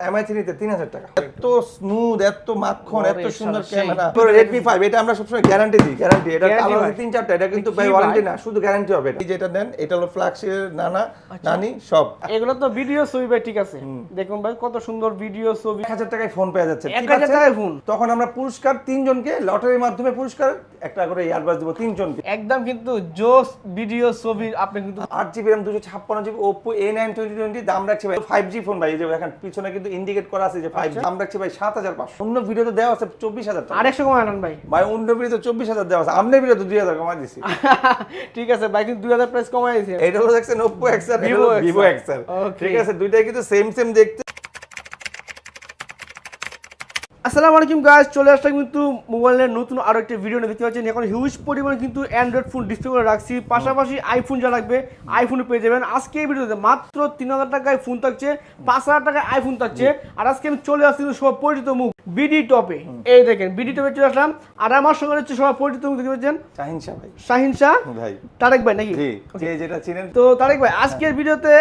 MI থ্রিতে তিন হাজার টাকা। এত স্মুথ এত মাখন এত সুন্দর শালা সেই। রেডমি ফাইভ এটা আমরা সবসময় গ্যারান্টি দিই। গ্যারান্টি এটা Guarantee তিন চারটা এটা কিন্তু ভাই ভাই? ওয়ারেন্টি না শুধু গ্যারান্টি হবে এই যেটা দেন এটা হলো ফ্ল্যাগশিপ নানা। নানি সব। এগুলো তো ভিডিও ছবি ভাই ঠিক আছে। দেখুন ভাই কত সুন্দর ভিডিও ছবি। এক হাজার টাকায় ফোন পেয়ে যাচ্ছে এক হাজার টাকায় ফোন তখন আমরা পুরস্কার তিনজনকে লটারির মাধ্যমে পুরস্কার একটা করে ইয়ারবাস দেবো তিনজনকে। একদম কিন্তু জোস ভিডিও ছবি আপনি কিন্তু আট জিবি র্যাম দুশো ছাপ্পান্ন GB Oppo A nine twenty twenty দাম রাখছে ভাই ফাইভ জি ফোন ভাই এই যে এখন পিছনে কিন্তু ইন্ডিকেট করা আছে যে ফাইভ আচ্ছা। দাম রাখছে ভাই সাত হাজার পাঁচশো। অন্য ভিডিওতে দেওয়া আছে চব্বিশ হাজার টাকা। আরেকশো কমায় আনান ভাই। ভাই অন্য ভিডিওতে চব্বিশ হাজার দেওয়া আছে। আমনের ভিডিওতে দুই হাজার কমা দিছি। ঠিক আছে ভাই কিন্তু দুই হাজার প্রাইস কমাই দিছে এটা হলো দেখছেন Vivo ভিভো XR এক্সআর ঠিক আছে দুইটাই কিন্তু সেম সেম দেখতে। আসসালামু আলাইকুম গাইস চলে আসলাম কিন্তু মোবাইলের নতুন আরও একটা ভিডিও নিয়ে। দেখতে পাচ্ছেন এখন হিউজ পরিমাণে কিন্তু অ্যান্ড্রয়েড ফোন ডিসপ্লে করে রাখছি। পাশাপাশি আইফোন যা লাগবে আইফোন পেয়ে যাবেন। আজকে এই ভিডিওতে মাত্র তিন হাজার টাকায় ফোন থাকছে পাঁচ হাজার টাকায় আইফোন থাকছে। আর আজকে আমি চলে আসছি কিন্তু সবার পরিচিত মুখ বিডি টপে এই দেখেন বিডি টপে চলে আসলাম। আর আমার সঙ্গে হচ্ছে সবার পরিচিত মুখ দেখতে পাচ্ছেন? শাহিন শাহ ভাই। শাহিন শাহ? ভাই। তারেক ভাই নাকি? যেটা চিনেন। তো তারেক ভাই আজকের ভিডিওতে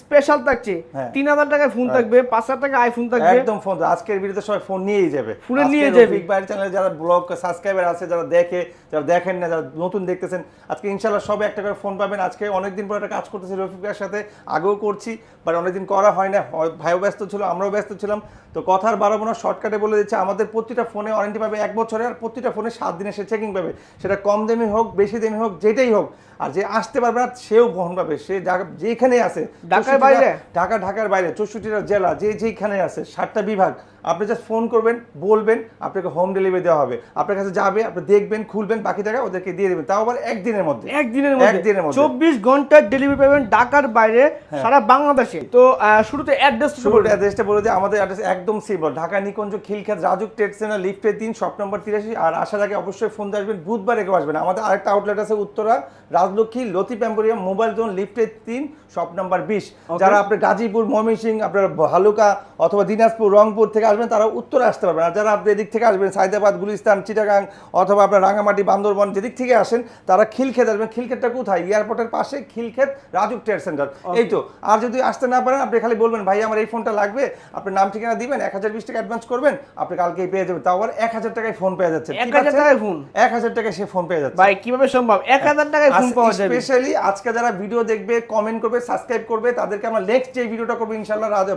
স্পেশাল থাকছে। হ্যাঁ। তিন হাজার টাকায় ফোন থাকবে পাঁচ হাজার টাকায় আইফোন থাকবে। একদম ফোন আজকের ভিডিওতে সবাই ফোন নিয়েই যাবে। ফোনে নিয়ে যাবে। রফিক ভাইয়ের চ্যানেলে যারা ব্লগ সাবস্ক্রাইবার আছে যারা দেখে যারা দেখেন না যারা নতুন দেখতেছেন আজকে ইনশাআল্লাহ সবাই একটা করে ফোন পাবেন। আজকে অনেকদিন পর একটা কাজ করতেছি রফিক ভাইয়ের সাথে আগেও করছি বাট অনেকদিন করা হয় না। ভাইও ব্যস্ত ছিল আমরাও ব্যস্ত ছিলাম। তো কথার বাড়াবো না শর্টকাটে বলে দিচ্ছে আমাদের প্রতিটা ফোনে ওয়ারেন্টি পাবে এক বছরে আর প্রতিটা ফোনে সাত দিনে সে চেকিং পাবে। সেটা কম দামি হোক বেশি দামি হোক যেটাই হোক। আর যে আসতে পারবে না সেও বহন পাবে। সে যেখানে আছে ঢাকার বাইরে? ঢাকা ঢাকার বাইরে চৌষট্টিটা জেলা যে যেখানে আছে সাতটা বিভাগ। আপনি জাস্ট ফোন করবেন বলবেন আপনাকে হোম ডেলিভারি দেওয়া হবে। আপনার কাছে যাবে আপনি দেখবেন খুলবেন বাকি টাকা ওদেরকে দিয়ে দেবেন। তাও আবার একদিনের মধ্যে। একদিনের মধ্যে। একদিনের মধ্যে। চব্বিশ ঘণ্টার ডেলিভারি পাবেন ঢাকার বাইরে সারা বাংলাদেশে। তো শুরুতে অ্যাড্রেস শুরুর অ্যাড্রেসটা বলে যে আমাদের অ্যাড্রেস একদম simple Dhaka Nikunja Khilkhet Rajuk trade centre লিফটের তিন শপ নম্বর তিরাশি। আর আসার আগে অবশ্যই ফোন দিয়ে আসবেন বুধবার রেখে আসবেন আমাদের আরেকটা আউটলেট আছে Uttara Rajlakshmi Latif emporium mobile zone লিফটের তিন শপ নাম্বার বিশ। যারা আপনি গাজীপুর ময়মনসিং আপনার ভালুকা অথবা দিনাজপুর রংপুর থেকে আসবেন তারা উত্তরে আসতে পারবেন। আর যারা আপনি এদিক থেকে আসবেন সাইদাবাদ গুলিস্তান চিটাগাং অথবা আপনার রাঙামাটি বান্দরবন যেদিক থেকে আসেন তারা খিলক্ষেত আসবেন। খিলক্ষেতটা কোথায়? এয়ারপোর্টের পাশে খিলক্ষেত রাজুক ট্রেড সেন্টার। এই তো। আর যদি আসতে না পারেন আপনি খালি বলবেন ভাই আমার এই ফোনটা লাগবে। আপনার নাম ঠিকানা দিবেন এক হাজার বিশ টাকা অ্যাডভান্স করবেন আপনি কালকেই পেয়ে যাবেন। তাও আবার এক হাজার টাকায় ফোন পেয়ে যাচ্ছে এক হাজার টাকায় ফোন এক হাজার টাকায় সে ফোন পেয়ে যাচ্ছে। ভাই কীভাবে সম্ভব? এক হাজার টাকায় ফোন পাওয়া যাবে। স্পেশালি আজকে যারা ভিডিও দেখবে কমেন্ট করবে সাবস্ক্রাইব করবে তাদেরকে আমরা নেক্সট যে ভিডিওটা করব ইনশাল্লাহ রাজ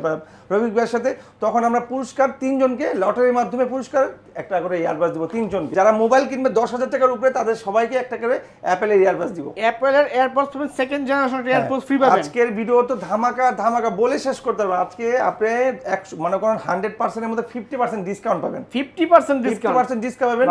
রবিক ভাইয়ের সাথে তখন আমরা পুরস্কার তিনজনকে লটারির মাধ্যমে পুরস্কার একটা করে ইয়ারবাস দিব তিনজন। যারা মোবাইল কিনবে দশ হাজার টাকার উপরে তাদের সবাইকে একটা করে অ্যাপেলের ইয়ারবাস দিব। অ্যাপেলের এয়ারপোর্ট তুমি সেকেন্ড জেনারেশন এয়ারপোর্ট ফ্রি পাবেন। আজকের ভিডিও তো ধামাকা ধামাকা বলে শেষ করতে পারবেন আজকে আপনি একশো মনে করেন হান্ড্রেড পার্সেন্টের মধ্যে ফিফটি পার্সেন্ট ডিসকাউন্ট পাবেন। Fifty percent fifty discount percent discount পাবেন।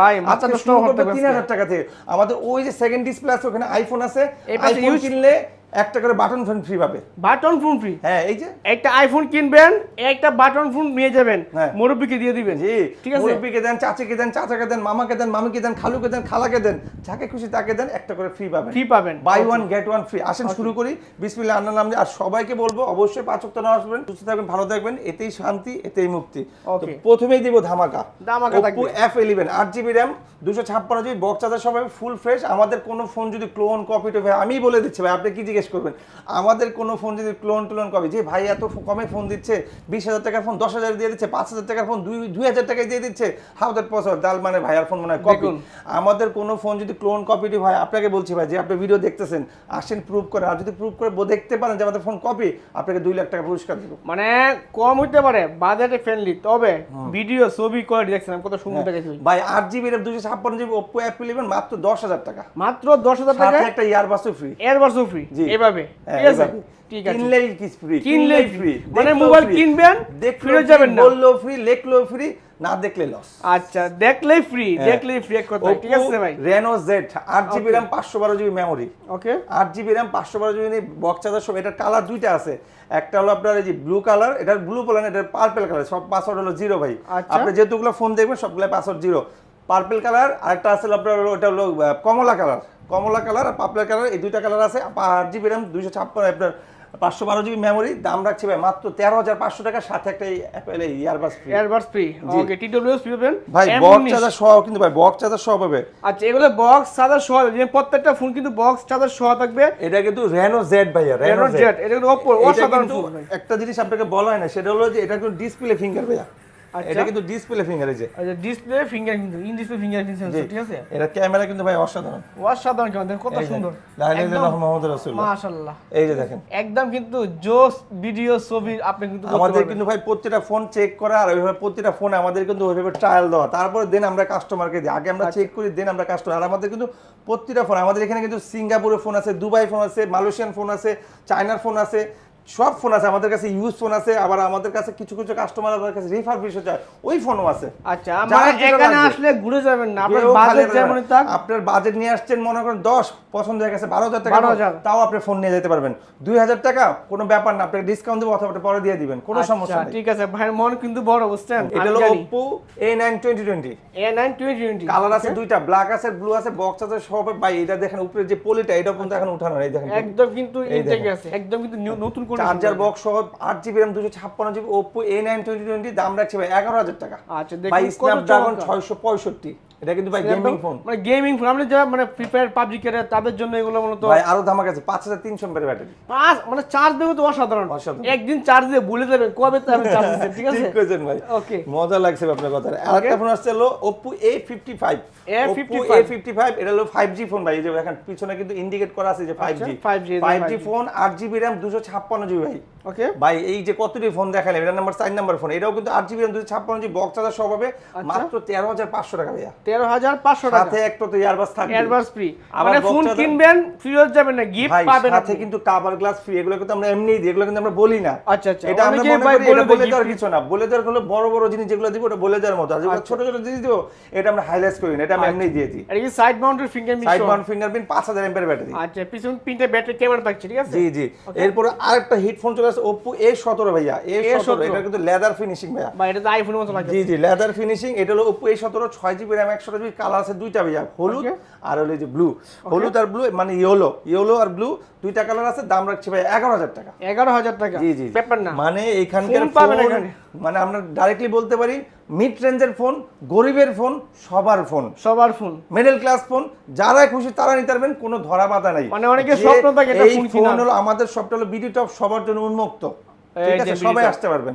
হবে তিন হাজার টাকা থেকে। আমাদের ওই যে সেকেন্ড ডিসপ্লে আছে ওখানে আইফোন আছে আইফোন কিনলে একটা করে বাটন ফোন ফ্রি পাবে। বাটন ফোন ফ্রি হ্যাঁ এই যে। একটা আইফোন কিনবেন একটা বাটন ফোন নিয়ে যাবেন হ্যাঁ। মুরব্বীকে দিয়ে দিবেন। জি ঠিক আছে? মুরব্বিকে দেন চাচিকে দেন চাচাকে দেন মামাকে দেন মামিকে দেন খালুকে দেন খালাকে দেন যাকে খুশি তাকে দেন একটা করে ফ্রি পাবেন। ফ্রি পাবেন। Buy one get one free আসেন শুরু করি। বিসমিল্লাহ আল্লাহ নাম। আর সবাইকে বলব অবশ্যই পাঁচ ওয়াক্ত নামাজ পড়বেন সুস্থ থাকবেন ভালো থাকবেন এতেই শান্তি এতেই মুক্তি। তো প্রথমেই দিব ধামাকা। ধামাকা থাকবে। F11 আট জিবি র্যাম দুশো ছাপ্পান্ন জিবি বক্স চার্জার সবাই ফুল ফ্রেশ আমাদের কোনো ফোন যদি ক্লোন কপি টপি আমি বলে দিচ্ছি ভাই আপনি কি জিজ্ঞেস করবেন। আমাদের কোনো ফোন যদি ক্লোন টোলন কপি যে ভাই এত কমে ফোন দিচ্ছে বিশ হাজার টাকার ফোন দশ হাজার দিয়ে দিচ্ছে পাঁচ হাজার টাকার ফোন দুই দুই হাজার টাকায় দিয়ে দিচ্ছে হাউ দ্যাট পসিবল দাল মানে ভাইয়ার ফোন মানে কপি আমাদের কোনো ফোন যদি ক্লোন কপিটি হয় আপনাকে বলছি ভাই যে আপনি ভিডিও দেখতেছেন আসেন প্রুভ করেন আর যদি প্রুভ করে দেখতে পারেন যে আমাদের ফোন কপি আপনাকে দুই লাখ টাকা পুরস্কার দেবো। মানে কম হইতে পারে বাজেটে ফ্রেন্ডলি তবে ভিডিও ছবি কোয়ালিটি দেখছেন কত হ্যাঁ। সুন্দর দেখেছি ভাই আট জিবি র্যাম দুশো ছাপ্পান্ন জিবি ওপো অ্যাপ ইলেভেন মাত্র দশ হাজার টাকা। মাত্র দশ হাজার টাকা একটা ইয়ারবাসও ফ্রি এয়ারবাসও ফ্রি জি। এভাবে। হ্যাঁ, ঠিক আছে? এভাবে। ঠিক আছে। কিনলেই ফ্রি কিনলেই free। মানে মোবাইল কিনবেন, দেখলেও ফিরে যাবেন না। বললেও ফ্রি লেখলেও ফ্রি না দেখলে লস আচ্ছা দেখলেই ফ্রি হ্যাঁ। দেখলেই ফ্রি এক কথা ঠিক আছে ভাই? মেমোরি ওকে বক্স চার্জার সব এটার কালার দুইটা আছে। একটা হলো আপনার এই যে ব্লু কালার এটার ব্লু বলেন এটার পার্পেল কালার সব পাসওয়ার্ড হলো জিরো ভাই। আচ্ছা। আপনি যেহেতুগুলো ফোন দেখবেন সবগুলো পাসওয়ার্ড জিরো পার্পেল কালার আরেকটা আছে আপনার ওটা হলো কমলা কালার কমলা কালার আর পার্পেল কালার এই দুইটা কালার আছে। আট জিবি র্যাম দুইশো ছাপ্পান্ন আপনার পাঁচশো বারো জিবি মেমোরি দাম রাখছি ভাই মাত্র তেরো হাজার পাঁচশো টাকা সাথে একটা Apple earbuds free earbuds free okay TWS free পাবেন। ভাই বক্স চার্জার সহ কিন্তু ভাই বক্স চার্জার সহ পাবে। আচ্ছা এগুলো বক্স চার্জার সহ যে প্রত্যেকটা ফোন কিন্তু বক্স চার্জার সহ থাকবে। এটা কিন্তু রেনো জেড ভাইয়া রেনো জেড এটা কিন্তু অসাধারণ ভাই। একটা জিনিস আপনাকে বলা হয় না সেটা হলো যে এটা কিন্তু ডিসপ্লে ফিঙ্গার ভাইয়া। এটা কিন্তু ডিসপ্লে ফিঙ্গার এই যে। আচ্ছা display fingerprint in display fingerprint sensor ঠিক আছে? এটা ক্যামেরা কিন্তু ভাই অসাধারণ। অসাধারণ কেমন দেখেন কত সুন্দর। লা ইলাহা একদম মুহাম্মাদুর রাসূলুল্লাহ। মাশাআল্লাহ। এই যে দেখেন। একদম কিন্তু জোস ভিডিও ছবি আপনি কিন্তু আমাদের কিন্তু ভাই প্রত্যেকটা ফোন চেক করা আর ওইভাবে প্রত্যেকটা ফোনে আমাদের কিন্তু ওইভাবে ট্রায়াল দেওয়া। তারপরে দেন আমরা কাস্টমারকে দিই। আগে আমরা আচ্ছা। চেক করি দেন আমরা কাস্টমার আর আমাদের কিন্তু প্রত্যেকটা ফোন আমাদের এখানে কিন্তু সিঙ্গাপুরের ফোন আছে দুবাই ফোন আছে মালয়েশিয়ান ফোন আছে চায়নার ফোন আছে। সব ফোন আছে আমাদের কাছে ইউজ ফোন আছে আবার আমাদের কাছে কিছু কিছু কাস্টমার আমাদের কাছে রিফার বিষয় চায় ওই ফোনও আছে। আচ্ছা আমার যেটা এখানে আসলে ঘুরে যাবেন না আপনার বাজেট যেমন থাক। আপনার বাজেট নিয়ে আসছেন মনে করেন দশ পছন্দ হয়ে গেছে বারো হাজার টাকা তাও আপনি ফোন নিয়ে যেতে পারবেন। দুই হাজার টাকা কোনো ব্যাপার না আপনাকে ডিসকাউন্ট দেবো অথবা পরে দিয়ে দিবেন কোনো সমস্যা আচ্ছা, নেই। ঠিক আছে ভাইয়ের মন কিন্তু বড় বুঝছেন? এটা হলো twenty A nine twenty twenty colour আছে দুইটা ব্ল্যাক আছে ব্লু আছে বক্স আছে সব ভাই এটা দেখেন উপরে যে পলিটা এটা কিন্তু এখন উঠানো নেই দেখেন একদম কিন্তু এই ইনটেক আছে একদম কিন্তু নতুন চার্জার বক্স সহ আট জিবি র্যাম দুশো ছাপ্পান্ন GB Oppo A nine twenty twenty দাম রাখছে ভাই এগারো হাজার টাকা। আচ্ছা দেখুন ভাই স্ন্যাপড্রাগন ছয়শো পঁয়ষট্টি। এটা কিন্তু ভাই গেমিং ফোন মানে গেমিং ফোন আপনি যারা মানে ফ্রি ফায়ার পাবজি খেলে তাদের জন্য এগুলো মূলত ভাই আরও ধামাক আছে পাঁচ হাজার ব্যাটারি পাঁচ মানে চার্জ দেবে তো অসাধারণ। অসাধারণ। একদিন চার্জ দিয়ে ভুলে যাবেন কবে তো আমি চার্জ দিচ্ছি ঠিক আছে? ঠিক করেছেন ভাই। ওকে মজা লাগছে আপনার কথা আর একটা ফোন আসছে হলো Oppo A55 A55 Oppo A55 এটা হলো 5G ফোন ভাই। এই যে দেখেন পিছনে কিন্তু ইন্ডিকেট করা আছে যে 5G 5G, এই যে 5G 5G phone 8GB RAM 256GB ভাই। ওকে ভাই এই যে কতটি ফোন দেখালেন এটা নাম্বার 4 নাম্বার ফোন এটাও কিন্তু 8GB RAM 256GB box charger সব হবে মাত্র 13500 টাকা ভাইয়া। তেরো হাজার পাঁচশো টাকা। সাথে একটা তো ইয়ারবাস থাকবে। অ্যাডভান্স ফ্রি মানে ফোন কিনবেন ফিরত যাবেন না গিফট পাবেন সাথে কিন্তু কাভার গ্লাস ফ্রি এগুলো কিন্তু আমরা এমনিই দিই এগুলো কিন্তু আমরা বলি না। আচ্ছা আচ্ছা। এটা আমরা মনে করি বলে এটা বলে দেওয়ার কিছু না। বলে দেওয়ার হলো বড় বড় জিনিস যেগুলো দিব ওটা বলে দেওয়ার মতো। আর যেগুলো আচ্ছা। ছোট ছোট জিনিস দিব এটা আমরা হাইলাইট করি না এটা আমরা এমনি দিয়ে দিই। কি side mounted fingerprint side mount fingerprint পাঁচ হাজার এমপের ব্যাটারি আচ্ছা পিছন তিনটে ব্যাটারি ক্যামেরা থাকছে ঠিক আছে? জি জি। এরপরে আরেকটা হিট ফোন চলে ভাইয়া এ সতেরো A17 এটা কিন্তু লেদার ফিনিশিং ভাইয়া। এটা তো আইফোনের মতো লাগে জি জি লেদার ফিনিশিং এটা হলো কালার আছে দুইটা ভাইয়া হলুদ আর হলো যে ব্লু হলুদ আর ব্লু মানে ইয়েলো ইয়েলো আর ব্লু দুইটা কালার আছে দাম রাখছি ভাই এগারো হাজার টাকা। এগারো হাজার টাকা। জি জি ব্যাপার না। মানে এখানকার। মানে আমরা ডাইরেক্টলি বলতে পারি মিড রেঞ্জের ফোন গরিবের ফোন সবার ফোন সবার ফোন মিডল ক্লাস ফোন যারা খুশি তারা নিতে পারবেন কোনো ধরা বাধা নাই। মানে অনেকে স্বপ্ন থাকে এই ফোন হলো আমাদের সবটা হলো বিডি টপ সবার জন্য উন্মুক্ত। ঠিক আছে? সবাই আসতে পারবেন।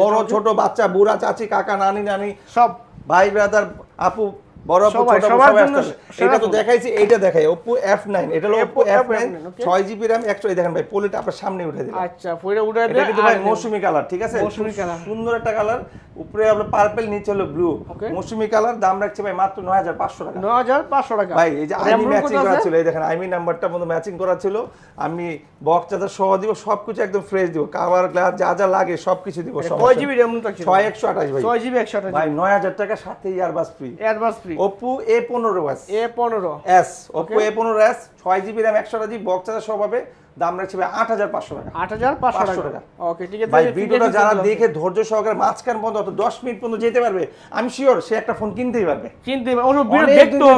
বড় ছোট বাচ্চা বুড়া চাচি কাকা নানি নানি সব। ভাই ব্রাদার আপু বড় সবার জন্য এটা তো ফোন। দেখাইছি এইটা দেখাই। Oppo F9 এটা হলো Oppo Oppo F9 F9, okay? 6 GB RAM 100 দেখেন ভাই পলিটা আপনার সামনে উঠে দিলাম আচ্ছা পরে উঠে এটা দেয় কিন্তু ভাই মৌসুমী কালার ঠিক আছে? মৌসুমী কালার। সুন্দর একটা কালার উপরে পার্পল নিচে হলো ব্লু মৌসুমী কালার দাম রাখছে ভাই মাত্র 9500 টাকা। ন হাজার পাঁচশো টাকা। ভাই এই যে আইমি ম্যাচিং করা ছিল এই দেখেন আইমি নাম্বারটা মতো ম্যাচিং করা ছিল। আমি বক্স চার্জার সহ দিব সবকিছু একদম ফ্রেশ দিব। কাভার গ্লাস যা যা লাগে সবকিছু দিব ছয় একশো আঠাশ ভাই। ছয় জিবি একশো আঠাশ। ভাই নয় হাজার টাকা সাথে earbuds free free Oppo A পনেরো বাস এ পনেরো। এস ওপো এ পনেরো এস ছয় জিবি র্যাম একশো জিবি বক্স সব হবে। দাম রাখছে ভাই আট হাজার পাঁচশো টাকা। আট হাজার পাঁচশো টাকা। টাকা। ওকে ঠিক আছে ভাই ভিডিওটা যারা দেখে ধৈর্য সহকারে মাঝখান পর্যন্ত অত দশ মিনিট পর্যন্ত যেতে পারবে আমি শিওর সে একটা ফোন কিনতেই পারবে।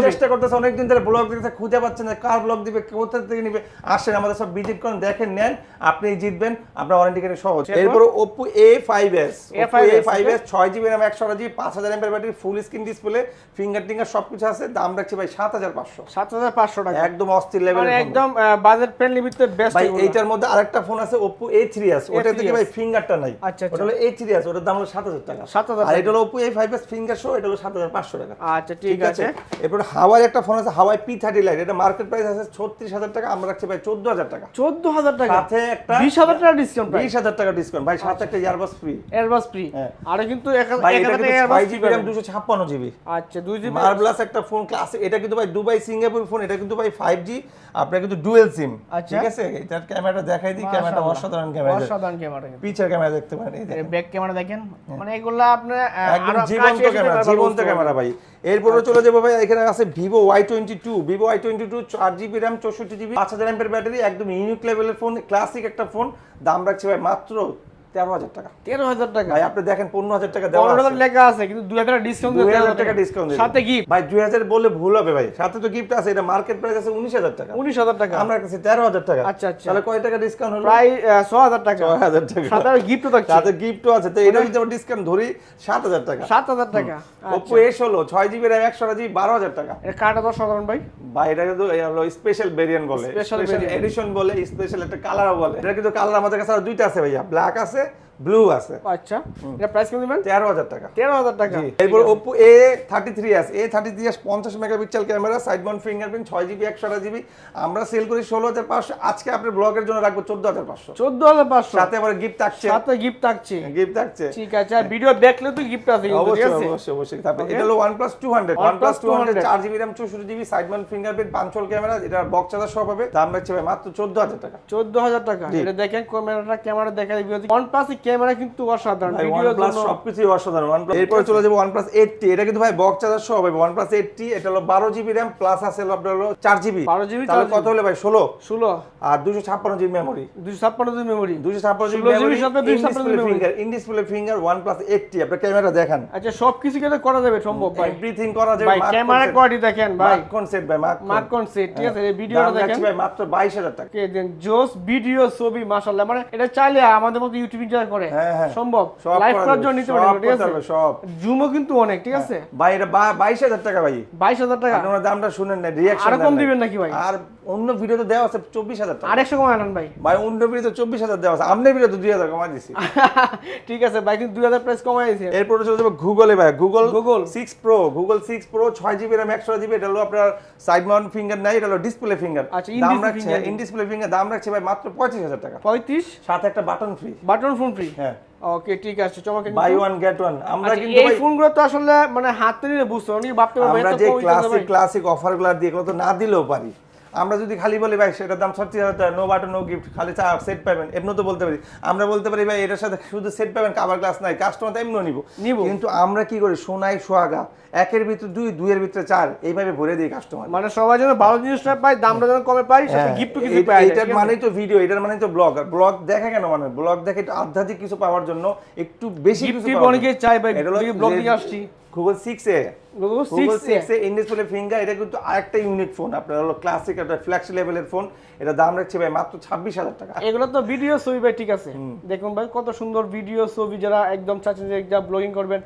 চেষ্টা করতেছে অনেকদিন ধরে ব্লগ খুঁজে পাচ্ছেন না কার ব্লগ দিবে কোথা থেকে নিবে আসেন আমাদের সব ভিজিট করেন দেখেন নেন আপনি জিতবেন আপনার ওয়ারেন্টি সহজ। এরপর? এরপর Oppo A5s Oppo A5s, A5s 6GB RAM 128GB 5000 mAh battery full screen display finger টিঙ্গার সবকিছু আছে দাম রাখছি ভাই 7500 সাত হাজার পাঁচশো টাকা। একদম অস্থির লেভেলের মানে একদম বাজেট ফ্রেন্ডলি ভিতরে ভাই এইটার মধ্যে আরেকটা ফোন আছে Oppo A3s ওটা থেকে ভাই ফিঙ্গারটা নাই। আচ্ছা, আচ্ছা। ওটা হলো A3s ওটার দাম হলো 7000 টাকা। 7,000 আর এটা হলো Oppo A5s ফিঙ্গার সহ এটা হলো 7500 টাকা। আচ্ছা ঠিক আছে? এরপর হাওয়াই একটা ফোন আছে হাওয়াই পি থার্টি লাইট এটা মার্কেট প্রাইস আছে ছত্রিশ হাজার টাকা আমরা রাখছি ভাই চোদ্দ হাজার টাকা। চোদ্দ হাজার টাকা? সাথে একটা বিশ হাজার টাকা ডিসকাউন্ট প্রাইস বিশ হাজার টাকা ডিসকাউন্ট ভাই সাথে একটা ইয়ারবাস ফ্রি ফ্রি। আর কিন্তু এক হাজার ভাই এক এটা হাজার কিন্তু টাকা ছয় এয়ারবাস জিবি র্যাম দুশো ছাপ্পান্ন জিবি আচ্ছা দুই জিবি মার্বলাস একটা ফোন ক্লাস এটা কিন্তু ভাই দুবাই সিঙ্গাপুর ফোন এটা কিন্তু ভাই ফাইভ জি আপনার কিন্তু ডুয়েল সিম আচ্ছা। ঠিক আছে? এটার ক্যামেরাটা দেখাই দিই ক্যামেরাটা অসাধারণ ক্যামেরা। অসাধারণ ক্যামেরা পিছের ক্যামেরা দেখতে পারেন এই দেখেন। ব্যাক ক্যামেরা দেখেন। মানে এগুলো আপনার একদম জীবন্ত ক্যামেরা জীবন্ত ক্যামেরা ভাই। এরপরে চলে যাব ভাই এখানে আছে Vivo Y twenty two Vivo Y twenty two চার জিবি র্যাম চৌষট্টি জিবি পাঁচ হাজার এমপের ব্যাটারি একদম ইউনিক লেভেলের ফোন ক্লাসিক একটা ফোন দাম রাখছে ভাই মাত্র তেরো হাজার টাকা। তেরো হাজার টাকা? ভাই আপনি দেখেন পনেরো হাজার টাকা দেওয়া হাজার লেখা আছে কিন্তু দুই হাজার ডিসকাউন্ট দুই হাজার টাকা ডিসকাউন্ট সাথে গিফট ভাই দুই হাজার বললে ভুল হবে ভাই। সাথে তো গিফট আছে এটা মার্কেট প্রাইস আছে উনিশ হাজার টাকা। উনিশ হাজার টাকা। আমরা কাছে তেরো হাজার টাকা। আচ্ছা, আচ্ছা। তাহলে কয় টাকা ডিসকাউন্ট হলো? প্রায় ছ হাজার টাকা। ছয় হাজার টাকা। সাথে গিফটও থাকছে। সাথে গিফটও আছে। তো এটা যদি আমরা ডিসকাউন্ট ধরি সাত হাজার টাকা। সাত হাজার টাকা। ওপো এস হলো ছয় জিবি র্যাম একশো জিবি বারো হাজার টাকা। এটা কাটা দশ সাধারণ ভাই। এটা কিন্তু স্পেশাল ভেরিয়েন্ট বলে। স্পেশাল এডিশন বলে স্পেশাল একটা কালারও বলে। এটা কিন্তু কালার আমাদের কাছে দুইটা আছে ভাইয়া। ব্ল্যাক আছে ব্লু আছে। আচ্ছা এটা প্রাইস কত দিবেন? তেরো হাজার টাকা। তেরো হাজার টাকা। এরপর থার্টি থ্রি এস পঞ্চাশ megapixel camera side mount fingerprint ছয় জিবি একশো জিবি আমরা সেল করি ষোলো হাজার পাঁচশো। আজকে আপনার ব্লগের জন্য রাখব চোদ্দ হাজার পাঁচশো। চোদ্দ হাজার পাঁচশো। সাথে আবার গিফট থাকছে। সাথে গিফট থাকছে। গিফট থাকছে। ঠিক আছে আর ভিডিও দেখলে তো গিফট আছে অবশ্যই অবশ্যই অবশ্যই। তারপরে এটা হলো OnePlus প্লাস টু হান্ড্রেড 200 চার জিবি র্যাম চৌষট্টি জিবি সাইড মাউন্ট ফিঙ্গারপ্রিন্ট পাঁচশোল ক্যামেরা এটা বক্স চার্জার সব হবে। দাম ভাই মাত্র চোদ্দ হাজার টাকা। চোদ্দ হাজার টাকা। এটা দেখেন ক্যামেরাটা ক্যামেরা দেখা ওয়ান প্লাস ক্যামেরা কিন্তু অসাধারণ ভিডিও OnePlus সবকিছুই অসাধারণ। OnePlus এরপরে চলে যাব OnePlus 80 এটা কিন্তু ভাই বক্স চার্জার সহ হবে OnePlus 80 এটা হলো 12 জিবি RAM প্লাস আছে হলো আপনার হলো 4 জিবি 12 GB, তাহলে কত হলে ভাই? 16 ষোলো। আর 256 জিবি মেমরি দুশো ছাপ্পান্ন জিবি মেমোরি 256 জিবি 16 মেমরি সাথে 256 display finger in display finger OnePlus 80 আপনার ক্যামেরা দেখেন। আচ্ছা সব কিছু কিন্তু করা যাবে সম্ভব ভাই। এভরিথিং করা যাবে ভাই ক্যামেরা কোয়ালিটি দেখেন ভাই। কনসেপ্ট ভাই মার্ক মার্ক সেট ঠিক আছে এই ভিডিওটা দেখেন। ভাই মাত্র 22000 টাকা। কে দেন জোস ভিডিও ছবি মাশাআল্লাহ। মানে এটা চাইলে আমাদের মতো ইউটিউব যারা করে। হ্যাঁ, হ্যাঁ। সম্ভব। সব লাইভ করা করার জন্য নিতে সব ঠিক আছে? সব। জুমও কিন্তু অনেক ঠিক আছে? ভাই এটা বা- 22000 টাকা ভাই। বাইশ হাজার টাকা? আপনারা দামটা শুনেন না রিঅ্যাকশন আর কম দিবেন নাকি ভাই? আর অন্য ভিডিওতে দেওয়া আছে 24000 টাকা। আর একশো আনান ভাই। ভাই অন্য ভিডিওতে 24000 দেওয়া আছে। আমনে ভিডিওতে 2000 কমাই দিছি। ঠিক আছে ভাই কিন্তু দুই হাজার প্রাইস কমাই দিয়েছে এরপরে চলে যাবে গুগলে ভাই। Google Google। Six pro Google six pro ছয় জিবি র্যাম একশো জিবি এটা হলো আপনার সাইড মাউন্ট ফিঙ্গার নাই এটা হলো ডিসপ্লে ফিঙ্গার আচ্ছা, দাম রাখছে ইন ডিসপ্লে ফিঙ্গার দাম রাখছে ভাই মাত্র পঁয়ত্রিশ হাজার টাকা। পঁয়ত্রিশ? সাথে একটা button free button phone free হ্যাঁ। ওকে ঠিক আছে চমকে বাই ওয়ান গেট ওয়ান আমরা আচ্ছা, কিন্তু এই ফোনগুলো তো আসলে মানে হাতে নিলে বুঝতে অনেকে ভাবতে পারবে আমরা যে ক্লাসিক ক্লাসিক অফারগুলা দিয়ে এগুলো তো না দিলেও পারি। আমরা যদি খালি বলি ভাই সেটার দাম ছত্রিশ হাজার টাকা নো বাটন নো গিফট খালি চা সেট পাবেন এমনি তো বলতে পারি। আমরা বলতে পারি ভাই এটার সাথে শুধু সেট পাবেন কাবার গ্লাস নাই কাস্টমার তো এমনিও নিব। নিব। কিন্তু আমরা কি করি সোনাই সোহাগা একের ভিতরে দুই দুইয়ের ভিতরে চার এইভাবে ভরে দিই কাস্টমার মানে সবাই যেন ভালো জিনিসটা পায় দামটা যেন কমে পাই সাথে গিফট কিছু হ্যাঁ, পায় এইটার মানেই তো ভিডিও এটার মানে তো ব্লগ আর ব্লগ দেখে কেন মানে? ব্লগ দেখে একটু আধ্যাত্মিক কিছু পাওয়ার জন্য একটু বেশি কিছু অনেকে চাই ভাই ব্লগ যে- আসছি। Google six A Google six A in finger এটা কিন্তু আরেকটা ইউনিক ফোন আপনার হলো ক্লাসিক একটা ফ্ল্যাগশিপ লেভেলের ফোন এটা দাম রাখছে ভাই মাত্র ছাব্বিশ হাজার টাকা। এগুলো তো ভিডিও ছবি ভাই ঠিক আছে। দেখুন ভাই কত সুন্দর ভিডিও ছবি যারা একদম চাচ্ছেন যে যা ব্লগিং করবেন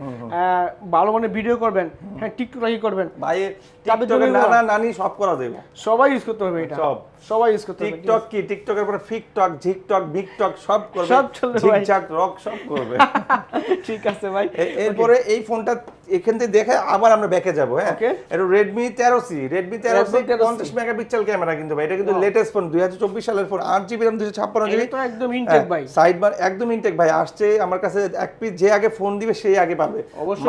ভালো মানে ভিডিও করবেন হ্যাঁ টিকটক করবেন। ভাই টিকটকে নানা নানি সব করা দেবো সবাই ইউজ করতে হবে এটা। সব। সবাই ইউজ করতে হবে। টিকটক কি? টিকটকের পরে ফিকটক ঝিকটক বিকটক সব করবে। সব চলবে ভাই। ঝিকঝাক রক সব করবে। ঠিক আছে ভাই। এরপরে এই ফোনটা এখান থেকে দেখে আবার আমরা ব্যাকে যাব হ্যাঁ? এটা রেডমি তেরো সি রেডমি তেরো সি Redmi 13C পঞ্চাশ মেগাপিক্সেল ক্যামেরা কিন্তু ভাই এটা কিন্তু লেটেস্ট ফোন দুই হাজার চব্বিশ সালের ফোন আট জিবি র্যাম দুশো ছাপ্পান্ন জিবি একদম ইনটেক ভাই। সাইড বার একদম ইনটেক ভাই আসছে আমার কাছে এক পিস যে আগে ফোন দিবে সেই আগে পাবে। অবশ্যই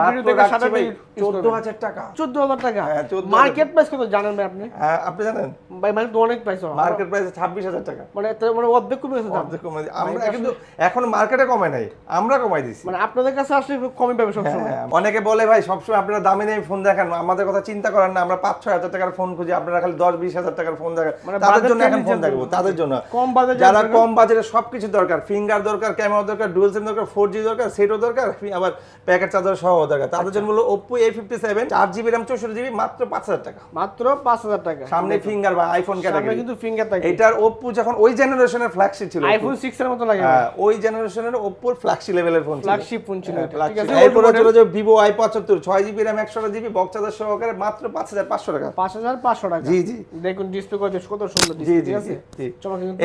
চোদ্দ হাজার টাকা। চোদ্দ হাজার টাকা? হ্যাঁ, 14,000 মার্কেট প্রাইস কত জানেন ভাই আপনি? হ্যাঁ আপনি জানেন? ভাই মানে তো অনেক প্রাইস মার্কেট প্রাইস ছাব্বিশ হাজার টাকা। মানে মানে অর্ধেক কমে গেছে অর্ধেক কমাই দিই। আমরা কিন্তু এখন মার্কেটে কমাই নাই আমরা কমাই দিছি। মানে আপনাদের কাছে আসলে একটু কমে পাবে সবসময়। হ্যাঁ, অনেকে বলে ভাই সবসময় আপনারা দামি দামি ফোন দেখান। আমাদের কথা চিন্তা করেন না আমরা পাঁচ ছয় হাজার টাকার ফোন খুঁজি আপনারা খালি দশ বিশ হাজার টাকার ফোন দেখান। মানে তাদের জন্য এখন ফোন দেখব তাদের জন্য। কম বাজেট যারা কম বাজেটে সবকিছু দরকার ফিঙ্গার দরকার ক্যামেরা দরকার ডুয়েল সিম দরকার ফোর জি দরকার সেটও দরকার আবার প্যাকেট চার্জার সহ দরকার। তাদের জন্য হলো ওপো এ ফিফটি সেভেন চার জিবি র্যাম চৌষট্টি জিবি মাত্র পাঁচ হাজার টাকা। মাত্র পাঁচ হাজার টাকা। সামনে ফিঙ্গার বা আইফোন ক্যাটাগরি কিন্তু ফিঙ্গার থাকে এটার ওপো যখন ওই জেনারেশনের ফ্ল্যাগশিপ ছিল আইফোন সিক্স এর মতো লাগে। হ্যাঁ, ওই জেনারেশনের ওপোর ফ্ল্যাগশিপ লেভেলের ফোন ছিল। ফ্ল্যাগশিপ ফোন ছিল হ্যাঁ। ঠিক আছে এরপরে চলে যাবে ভিভো আই পঁচাত্তর ছয় জিবি র্যাম একশো জিবি বক্স চার্জার সহকারে মাত্র পাঁচ হাজার পাঁচশো টাকা। পাঁচ হাজার পাঁচশো টাকা। জি জি। দেখুন ডিসপ্লে কত সুন্দর জি ডিসপ্লে জি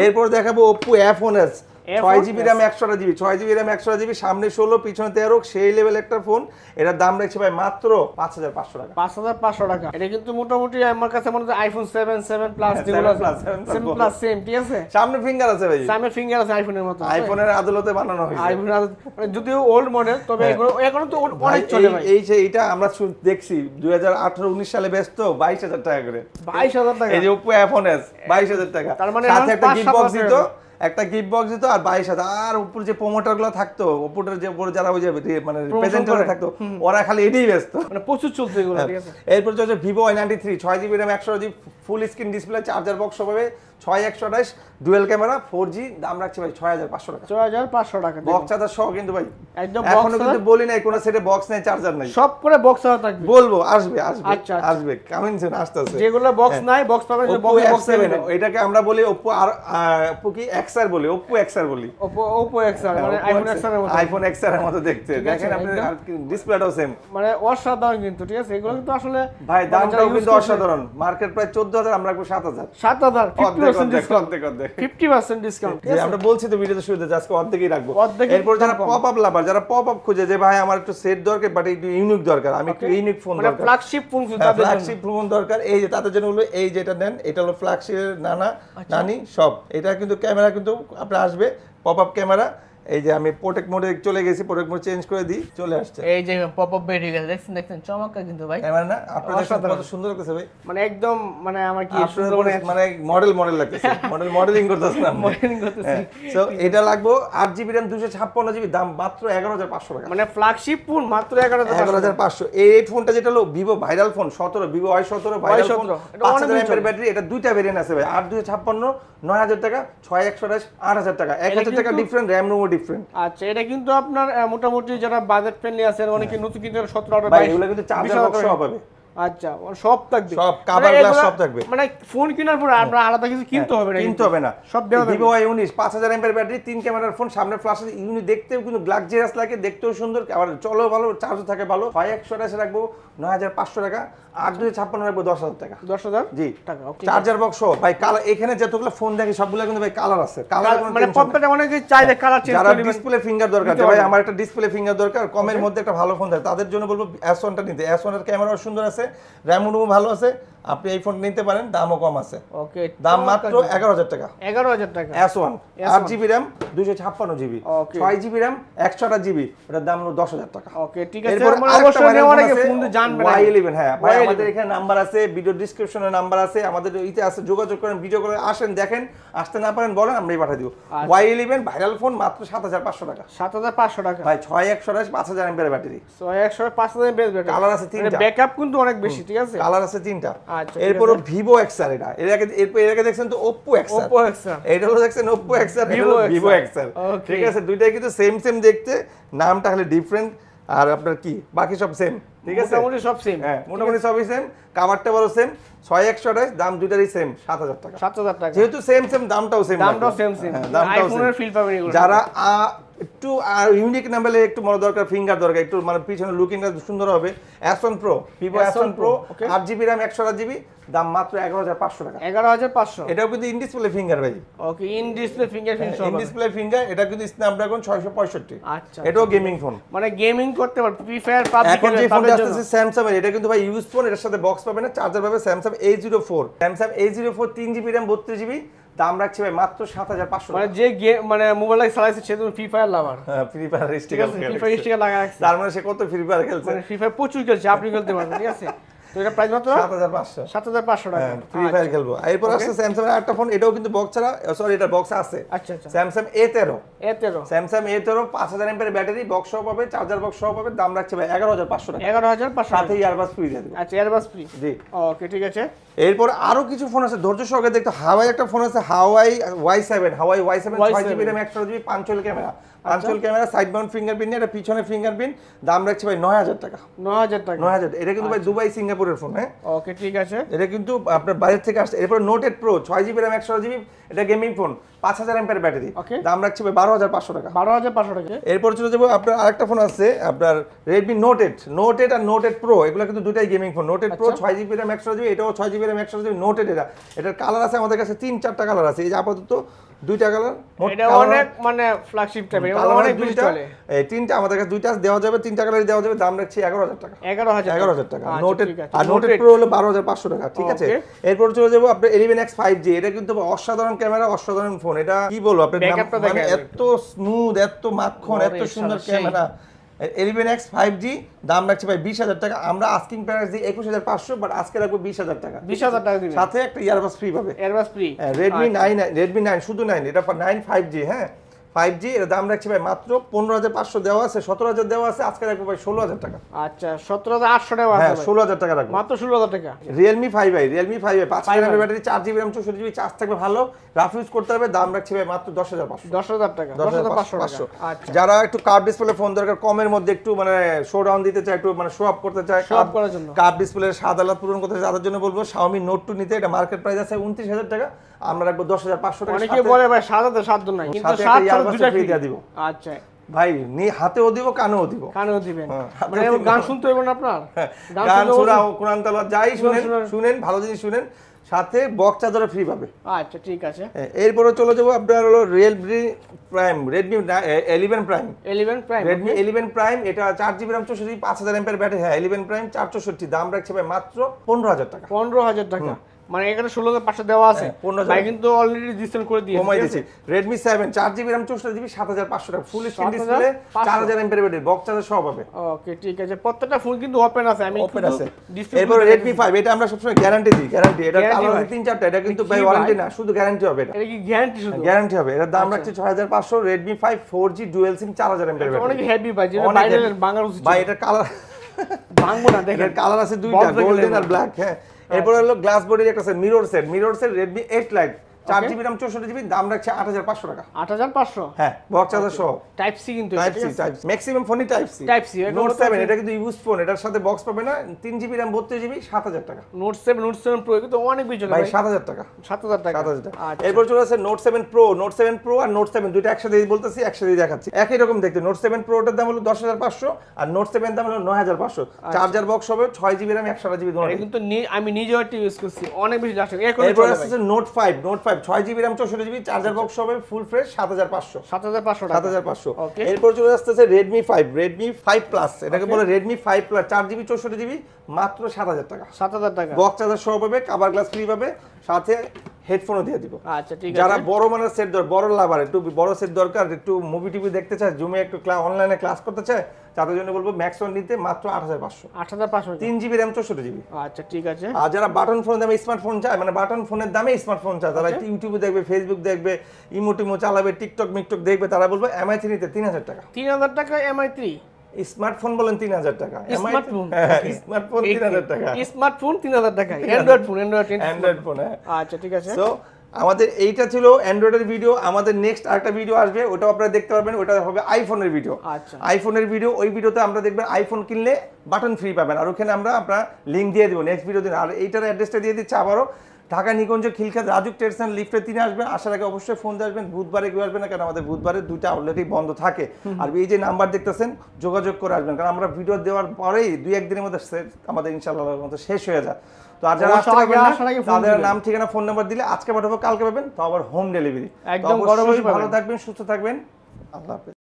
এরপর দেখাবো ওপো F1S ছয় জিবি র্যাম একশো জিবি ছয় জিবি র্যাম একশো জিবি সামনে ষোলো পিছনে তেরো সেই লেভেল একটা ফোন এটার দাম রাখছে ভাই মাত্র পাঁচ হাজার পাঁচশো টাকা। পাঁচ হাজার পাঁচশো টাকা। এটা কিন্তু মোটামুটি আমার কাছে মনে হচ্ছে আইফোন সেভেন সেভেন প্লাস যেগুলো 7 Plus, 7 Plus seven plus same ঠিক আছে? সামনে ফিঙ্গার আছে ভাই। সামের ফিঙ্গার আছে আইফোনের মতো। আইফোনের আদালতে বানানো হয়েছে। আইফোন মানে যদিও ওল্ড মডেল তবে হ্যাঁ। এখনও তো অনেক চলে ভাই। এই যে এটা আমরা দেখছি দুই হাজার আঠারো উনিশ সালে ব্যস্ত বাইশ হাজার টাকা করে। বাইশ হাজার টাকা। এই যে ওপো এফোন এস বাইশ হাজার টাকা। তার মানে সাথে একটা গিফট বক্স দিত টাকা। একটা গিফট বক্স দিত আর বাইশ হাজার আর উপর যে প্রমোটারগুলো থাকতো উপরের যে উপরে যারা ওই যে মানে প্রেজেন্টার। থাকতো ওরা খালি এটাই ব্যস্ত। মানে প্রচুর চলতে এগুলো এরপর চলছে ভিভো ওয়াই নাইনটি থ্রি ছয় জিবি র্যাম একশো GB full screen display charger box পাবে ছয় একশো আঠাশ ডুয়েল ক্যামেরা ফোর জি দাম রাখছি ভাই ছয় হাজার পাঁচশো টাকা। ছয় হাজার পাঁচশো টাকা বক্স চার্জার সহ কিন্তু ভাই। একদম এখনও কিন্তু বলি নাই কোনো সেটে বক্স নেই চার্জার নাই। সব করে বক্স থাকবে। বলব আসবে আসবে আচ্ছা, আচ্ছা। আসবে কামিং সুন যেগুলো বক্স নাই বক্স পাবেন বক্স বক্স F7 এটাকে আমরা বলি Oppo আর Oppo কি? বলি XR বলি। ওপো ওপো এক্সআর মানে আইফোন এক্সআর এর মতো। আইফোন এর মতো দেখতে। দেখেন আপনি ডিসপ্লেটাও সেম মানে অসাধারণ কিন্তু ঠিক আছে? এগুলো কিন্তু আসলে ভাই দামটাও কিন্তু অসাধারণ। মার্কেট প্রায় 14000 আমরা রাখব 7000 সাত হাজার ফিফটি অর্ধেক পার্সেন্ট অর্ধেক ডিসকাউন্ট অর্ধেক অর্ধেক। ফিফটি পার্সেন্ট ডিসকাউন্ট ঠিক যে আছে আমরা বলছি তো ভিডিওতে শুরুতে আজকে অর্ধেকই রাখব। এরপর যারা পপ আপ লাভার যারা পপ আপ খুঁজে যে ভাই আমার একটু সেট দরকার বাট একটু ইউনিক দরকার আমি একটু ইউনিক ফোন দরকার। ফ্ল্যাগশিপ ফোন তাদের ফ্ল্যাগশিপ ফোন দরকার। এই যে তাদের জন্য হলো এই যেটা নেন এটা হলো ফ্ল্যাগশিপের নানা আচ্ছা। নানি সব। এটা কিন্তু ক্যামেরা কিন্তু আপনার আসবে পপ আপ ক্যামেরা এই যে আমি প্রোটেক্ট মোডে চলে গেছি প্রোটেক্ট মোড চেঞ্জ করে দিই চলে আসছে। এই যে পপ আপ বেরিয়ে গেছে দেখছেন দেখছেন চমৎকার কিন্তু ভাই। ক্যামেরা না আপনার দেখছেন অসাধারণ। কত সুন্দর লাগছে ভাই। মানে একদম মানে আমার কি সুন্দর মনে- মানে মডেল মডেল লাগতেছে মডেল মডেলিং করতেছেন আপনি। মডেলিং করতেছি। সো এটা লাগবো আট জিবি র্যাম দুশো ছাপ্পান্ন জিবি দাম মাত্র এগারো হাজার পাঁচশো টাকা। মানে ফ্ল্যাগশিপ ফোন মাত্র এগারো এগারো হাজার পাঁচশো। এই ফোনটা যেটা হলো ভিভো ভাইরাল ফোন সতেরো ভিভো ওয়াই সতেরো ভাইরাল ফোন Y17 এটা অনেক চলে। ব্যাটারি এটা দুইটা ভেরিয়েন্ট আছে ভাই। আট দুশো ছাপ্পান্ন নয় হাজার টাকা ছয় একশো আঠাশ আট হাজার টাকা। এক হাজার টাকা ডিফারেন্ট র্যাম রোমও ডিফারেন্ট আচ্ছা এটা কিন্তু আপনার মোটামুটি যারা বাজেট ফ্রেন্ডলি আছে অনেকে নতুন কিন্তু সতেরো আঠারো ভাই বাইশ এগুলো কিন্তু চার্জার বক্স। পাবে আচ্ছা ওর সব থাকবে। সব, মানে cover glass এগুলা- সব থাকবে। মানে ফোন কেনার পর আপনার আলাদা কিছু কিনতে হবে না কিনতে হবে না। সব দেওয়া ভিভো উনিশ পাঁচ হাজার এমপের ব্যাটারি তিন ক্যামেরার ফোন সামনে ফ্লাশ ইউনি দেখতেও কিন্তু গ্লাক্সিয়াস লাগে দেখতেও সুন্দর। আবার চলো ভালো চার্জও থাকে ভালো। একশো আঠাশে রাখব নয় হাজার পাঁচশো টাকা। আট দুশো ছাপ্পান্ন রাখব দশ হাজার টাকা। দশ হাজার জি। টাকা। চার্জার বক্স সহ ভাই কালার এখানে যতগুলো ফোন দেখি সবগুলো কিন্তু ভাই কালার আছে। কালার মানে প্রত্যেকটা অনেকে চাইলে কালার চেঞ্জ করে ডিসপ্লে ফিঙ্গার দরকার ভাই আমার একটা ডিসপ্লে ফিঙ্গার দরকার কমের মধ্যে একটা ভালো ফোন থাকে। তাদের জন্য বলব এস ওয়ানটা নিতে। এস ওয়ানের ক্যামেরাও সুন্দর আছে। র্যাম রুমও ভালো আছে আপনি এই ফোন নিতে পারেন দামও কম আছে। ওকে দাম মাত্র এগারো হাজার টাকা। এগারো হাজার টাকা। এস ওয়ান আট জিবি র্যাম দুশো ছাপ্পান্ন জিবি. ছয় জিবি র্যাম একশো আঠাশ জিবি ওটার দাম হলো দশ হাজার টাকা। ওকে ঠিক আছে মানে জানবেন আগে। Y11 হ্যাঁ ভাই আমাদের এখানে নাম্বার আছে ভিডিও ডিসক্রিপশনে নাম্বার আছে আমাদের ইতে আছে যোগাযোগ করেন ভিডিও করে আসেন দেখেন আসতে না পারেন বলেন আমরাই পাঠিয়ে দিব। ওয়াই ইলেভেন ভাইরাল ফোন মাত্র সাত হাজার পাঁচশো টাকা। সাত হাজার পাঁচশো টাকা। ভাই ছয় একশো আঠাশ পাঁচ হাজার এমপের ব্যাটারি। ছয় একশো পাঁচ হাজার কালার আছে তিনটা। ব্যাকআপ কিন্তু অনেক বেশি ঠিক আছে? কালার আছে তিনটা। এরপর ভিভো এক্সআর এটা। এর আগে এরপর এর আগে দেখছেন তো ওপ্পো এক্সআর ওপো এক্সা এটা হলো দেখছেন ওপ্পো এক্সআর এটা Vivo হলো ভিভো এক্সআর. ঠিক আছে দুইটাই কিন্তু সেম সেম দেখতে। নামটা খালি ডিফারেন্ট আর আপনার কি? বাকি সব সেম ঠিক আছে? মোটামুটি সব সেম হ্যাঁ মোটামুটি সবই সেম কাভারটা বড় সেম ছয় একশো আঠাশ দাম দুইটারই সেম সাত হাজার টাকা। সাত হাজার টাকা। যেহেতু সেম সেম দামটাও সেম দামটাও সেম সেম দামটাও আইফোনের সেম ফিল পাবেন যারা একটু ইউনিক নাম্বারে একটু মনে দরকার ফিঙ্গার দরকার একটু মানে পিছনে লুকিংটা সুন্দর হবে। One pro Vivo S1 pro. আট জিবি র্যাম একশো আট জিবি দাম মাত্র এগারো হাজার পাঁচশো টাকা। এগারো হাজার পাঁচশো। এটাও কিন্তু ইন ডিসপ্লে ফিঙ্গার ভাই। ওকে ইন ডিসপ্লে সহ ইন ডিসপ্লে ফিঙ্গার এটা কিন্তু স্ন্যাপড্রাগন ছয়শো পঁয়ষট্টি। আচ্ছা এটাও গেমিং ফোন মানে গেমিং করতে পারবে ফ্রি ফায়ার পাবজি এখন যে ফোনটা আসতেছে স্যামসাং এর এটা কিন্তু ভাই ইউজ ফোন এটার সাথে বক্স পাবে না চার্জার পাবে Samsung A zero four Samsung A zero four তিন জিবি র্যাম বত্রিশ জিবি দাম রাখছে ভাই মাত্র সাত হাজার পাঁচশো মানে যে গেম মানে মোবাইল চালাইছে সে তুমি free fire lover free fire sticker free fire sticker লাগা তার মানে সে কত ফ্রি ফায়ার খেলছে? মানে ফ্রি ফায়ার প্রচুর খেলছে আপনি খেলতে পারবেন ঠিক আছে? তো এটা প্রাইস মাত্র? টাকা। ফ্রি ফায়ার খেলব। এরপর আসছে স্যামসাং এর একটা ফোন এটাও কিন্তু বক্স ছাড়া সরি এটা বক্স আছে। আচ্ছা আচ্ছা। স্যামসাং এ তেরো। এ তেরো। স্যামসাং এ তেরো পাঁচ হাজার এমপের ব্যাটারি বক্স সহ পাবে চার্জার বক্স সহ পাবে দাম রাখছে ভাই এগারো হাজার পাঁচশো টাকা। এগারো হাজার পাঁচশো সাথে ইয়ারবাস ফ্রি দিয়ে দেবো। আচ্ছা এয়ারবাস ফ্রি জি। ওকে ঠিক আছে। এরপর আরও কিছু ফোন আছে ধৈর্য সহকারে দেখতে হাওয়াই একটা ফোন আছে Huawei Y seven Huawei Y seven ছয় Y7 জিবি র্যাম একশো জিবি পাঁচশোল ক্যামেরা পাঁচশোল ক্যামেরা সাইড মাউন্ট ফিঙ্গারপ্রিন্ট এটা পিছনে ফিঙ্গারপ্রিন্ট দাম রাখছে ভাই নয় হাজার টাকা। নয় হাজার টাকা। নয় হাজার। এটা কিন্তু ভাই দুবাই সিঙ্গাপুরের ফোন হ্যাঁ? ওকে ঠিক আছে। এটা কিন্তু আপনার বাইরের থেকে আসছে। এরপর নোট এইট প্রো ছয় জিবি র্যাম একশো জিবি এটা গেমিং ফোন পাঁচ হাজার এমপের ব্যাটারি. দাম রাখছে ভাই বারো হাজার পাঁচশো টাকা। বারো হাজার পাঁচশো টাকা। এরপর চলে যাব আপনার আরেকটা ফোন আছে আপনার Redmi note eight note eight আর নোট এইট প্রো এগুলো কিন্তু দুটাই gaming phone note eight pro ছয় জিবি র্যাম একশো জিবি এটাও ছয় জিবি র্যাম একশো জিবি নোট এটা এটার কালার আছে আমাদের কাছে তিন চারটা কালার আছে। এই যে আপাতত দুইটা কালার এটা অনেক মানে ফ্ল্যাগশিপ টাইপের অনেক বেশি চলে। এই তিনটা আমাদের কাছে দুইটা দেওয়া যাবে তিনটা কালার দেওয়া যাবে দাম রাখছি এগারো হাজার টাকা। এগারো হাজার এগারো হাজার টাকা। আচ্ছা, নোটেড আর নোটেড প্রো হলো বারো হাজার পাঁচশো টাকা ঠিক আছে? এরপর চলে যাব আপনার এলিভেন এক্স ফাইভ জি এটা কিন্তু অসাধারণ ক্যামেরা অসাধারণ ফোন এটা কি বলব আপনার মানে এত স্মুথ এত মাখন এত সুন্দর camera eleven X five G দাম রাখছে ভাই বিশ হাজার টাকা। আমরা আস্কিং প্রাইস দিই একুশ হাজার পাঁচশো বাট আজকে রাখব বিশ হাজার টাকা। বিশ হাজার টাকা সাথে একটা ইয়ারবাস ফ্রি পাবে। Earbuds free Redmi nine Redmi nine শুধু নাইন এটা নাইন ফাইভ জি হ্যাঁ। ফাইভ জি এর দাম রাখছি ভাই মাত্র পনেরো হাজার পাঁচশো দেওয়া আছে সতেরো হাজার দেওয়া আছে আজকে রাখব ভাই ষোলো হাজার টাকা। আচ্ছা সতেরো হাজার আটশো টাকা হ্যাঁ ষোলো হাজার টাকা রাখব। মাত্র ষোলো হাজার টাকা? Realme five I Realme five I পাঁচ i। ব্যাটারি চার জিবি র্যাম চৌষট্টি জিবি চার্জ থাকবে ভালো। রাফ ইউজ করতে হবে দাম রাখছি ভাই মাত্র দশ হাজার পাঁচশো। দশ হাজার টাকা দশ হাজার পাঁচশো পাঁচশো। আচ্ছা। যারা একটু কার্ভ ডিসপ্লে ফোন দরকার কমের মধ্যে একটু মানে শো ডাউন দিতে চায় একটু মানে শো আপ করতে চায় Show up করার জন্য। কার্ভ ডিসপ্লে সাদা লাভ পূরণ করতে চায় তাদের জন্য বলব শাওমি নোট টু নিতে এটা মার্কেট প্রাইস আছে উনত্রিশ হাজার টাকা। আমরা রাখব দশ হাজার পাঁচশো টাকা অনেকে বলে ভাই সাত হাজার সাত নাই। কিন্তু সাত একটা সাত earbuds দুটা ফ্রি দিয়ে দিব। আচ্ছা। ভাই নি হাতেও দিব কানেও দিব। কানেও দিবেন। হ্যাঁ, মানে গান শুনতে হবে আপনার? গান গান শুনতে শোনাও বলছেন? কোরআন তালাওয়াত যাই শুনেন শুনেন। শুনেন ভালো জিনিস শুনেন সাথে বক্স চার্জারও ফ্রি পাবে। আচ্ছা ঠিক আছে। হ্যাঁ, এরপরে চলে যাব আপনার হলো Realme prime Redmi eleven prime eleven prime Redmi eleven prime এটা চার জিবি রাম চৌষট্টি পাঁচ হাজার এমপের ব্যাটারি হ্যাঁ ইলেভেন প্রাইম চার চৌষট্টি। দাম রাখছে ভাই মাত্র পনেরো হাজার টাকা। পনেরো হাজার টাকা। মানে এখানে ষোলো পাঁচশো দেওয়া আছে। হ্যাঁ, 15,000 ভাই কিন্তু অলরেডি ডিসকাউন্ট করে দিয়েছে কমাই আছে? রেডমি সেভেন চার জিবি রাম চৌষট্টি জিবি সাত হাজার পাঁচশো টাকা। ফুল স্ক্রিন ডিসপ্লে চার হাজার এমপের ব্যাটারি বক্স চার্জার সব হবে। ওকে ঠিক আছে। প্রত্যেকটা ফোন কিন্তু ওপেন আছে আমি ওপেন আছে। এরপর রেডমি ফাইভ এটা আমরা সবসময় গ্যারান্টি দিই গ্যারান্টি এটা কালার ভাই। তিন চারটা এটা কিন্তু ভাই? ওয়ারেন্টি না শুধু গ্যারান্টি হবে এটা। এটা কি গ্যারান্টি শুধু? গ্যারান্টি হবে। এটার দাম আচ্ছা। রাখছি ছয় হাজার পাঁচশো Redmi five four G dual SIM চার হাজার এমপের অনেক ব্যাটারি হেভি ভাই যেটা বাইরে। বাংলার ভাই এটা কালার ভাঙবো না দেখেন। কালার আছে দুইটা গোল্ডেন আর ব্ল্যাক হ্যাঁ। এরপর হলো গ্লাস বডির একটা mirror set mirror set Redmi eight lite চার জিবি রাম চৌষট্টি জিবি দাম রাখছে আট হাজার পাঁচশো টাকা। আট হাজার পাঁচশো? হ্যাঁ বক্স চার্জার সহ। টাইপ সি কিন্তু টাইপ সি টাইপ ম্যাক্সিমাম ফোনই টাইপ সি C, এটা নোট সেভেন এটা কিন্তু ইউজ ফোন এটার সাথে বক্স পাবে না তিন জিবি র্যাম বত্রিশ জিবি সাত হাজার টাকা। Note seven note seven pro কিন্তু অনেক বেশি ভাই সাত হাজার টাকা। সাত হাজার টাকা। সাত হাজার টাকা। আচ্ছা। এরপর চলে আসছে note seven pro note seven pro আর নোট সেভেন দুইটা একসাথে বলতেছি একসাথে দেখাচ্ছি। একই রকম দেখতে নোট সেভেন প্রোটার দাম হলো দশ হাজার পাঁচশো আর নোট সেভেন দাম হলো নয় হাজার পাঁচশো। আচ্ছা। চার্জার বক্স হবে ছয় জিবি র্যাম একশো জিবি কিন্তু আমি নিজেও ইউজ করছি অনেক বেশি এরপর আসছে নোট ফাইভ নোট ফাইভ ছয় জিবি র্যাম চৌষট্টি জিবি চার্জার বক্স হবে ফুল ফ্রেশ সাত হাজার পাঁচশো। সাত হাজার পাঁচশো সাত হাজার পাঁচশো। এরপর চলে আসতেছে Redmi five Redmi five plus এটাকে বলে রেডমি ফাইভ প্লাস চার জিবি চৌষট্টি জিবি মাত্র সাত হাজার টাকা। সাত হাজার টাকা। বক্স চার্জার সহ পাবে কাভার গ্লাস ফ্রি পাবে সাথে হেডফোনও দিয়ে দিব। আচ্ছা ঠিক আছে। যারা বড় মানের সেট দরকার বড় লাভার একটু বড় সেট দরকার একটু মুভি টিভি দেখতে চায় জুমে একটু অনলাইনে ক্লাস করতে চায় তাদের জন্য বলব ম্যাক্সন নিতে মাত্র আট হাজার পাঁচশো। আট হাজার পাঁচশো তিন জিবি র্যাম চৌষট্টি জিবি আচ্ছা ঠিক আছে। আর যারা বাটন ফোনের দামে স্মার্টফোন চায় মানে বাটন ফোনের দামে স্মার্টফোন চায় তারা. ইউটিউবে দেখবে ফেসবুক দেখবে ইমো টিমো চালাবে টিকটক মিকটক দেখবে তারা বলব এমআই থ্রিতে তিন হাজার টাকা। তিন হাজার টাকা এমআই থ্রি স্মার্টফোন বলেন তিন হাজার টাকা। স্মার্টফোন স্মার্টফোন তিন হাজার টাকা। স্মার্টফোন তিন হাজার টাকা Android phone Android Android phone হ্যাঁ। আচ্ছা ঠিক আছে। সো আমাদের এইটা ছিল অ্যান্ড্রয়েডের ভিডিও আমাদের নেক্সট আরেকটা ভিডিও আসবে ওটাও আপনারা দেখতে পারবেন ওটা হবে আইফোনের ভিডিও আচ্ছা। আইফোনের ভিডিও ওই ভিডিওতে আমরা দেখবেন আইফোন কিনলে বাটন ফ্রি পাবেন আর ওখানে আমরা আপনার লিঙ্ক দিয়ে দেবো নেক্সট ভিডিও দিন আর এইটার অ্যাড্রেসটা দিয়ে দিচ্ছি আবারও। ঢাকা নিকুঞ্জ খিলখাত রাজুক টেরসন লিফটে তিনি আসবেন। আসার আগে অবশ্যই ফোন দিয়ে আসবেন। বুধবারে কেউ আসবেন না কারণ আমাদের বুধবারে দুইটা আউটলেটই বন্ধ থাকে। আর এই যে নাম্বার দেখতেছেন যোগাযোগ করে আসবেন। কারণ আমরা ভিডিও দেওয়ার পরেই দুই একদিনের মধ্যে আমাদের ইনশাল্লাহ মতো শেষ হয়ে যায়। তো আর যারা আসতে পারবেন তাদের নাম ঠিকানা ফোন নাম্বার দিলে আজকে পাঠাবো কালকে পাবেন তো আবার হোম ডেলিভারি একদম ভালো থাকবেন সুস্থ থাকবেন। আল্লাহ হাফেজ।